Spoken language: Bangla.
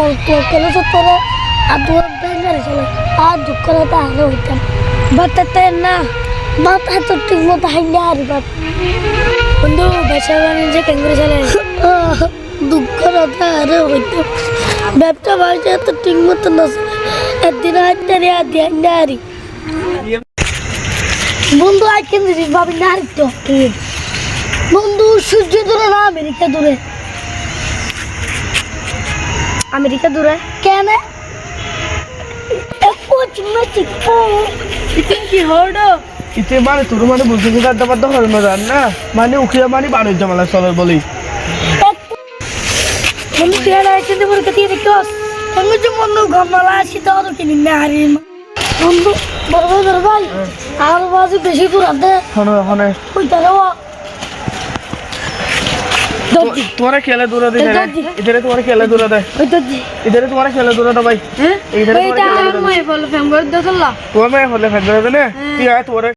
মলকলে তো আর দুয়ার ব্যাঙ্গারে আর দুঃখ রাতে হইতাম বাতাতে না বাত এত ঠিক মতো হাইলে আর বাত বন্ধু বেসা বাণিজ্য কেন্দ্র চলে। দুঃখ রাতে হইতাম ব্যবসা বাণিজ্য এত ঠিক মতো না একদিন হাইতে রে আর দিয়ে হাইলে বন্ধু আজ কিন্তু ভাবি না আর তো বন্ধু সূর্য দূরে না আমেরিকা দূরে আমেরিকা দূরে। কেন? ইতে মানে তোর মানে বুঝতে কি দাদা বাদ হল না জান না? মানে উখিয়া মানে বাণিজ্য মেলা চলে বলি। যে আসি তো আর কিনি না হারি বন্ধু বড় বড় ভাই আর বাজু বেশি দূর আদে হনে হনে ওই তারা দর্জি তোমার दूरा दे इधर এই দাদি। ইধারে তোমার খেলে দূরে দে। ওই দর্জি ইধারে তোমার খেলে দূরে দে ভাই। হ্যাঁ? ইধারে ওইটা তোমার খেলে দূরে দে আমি বল ফেম করে দেখলা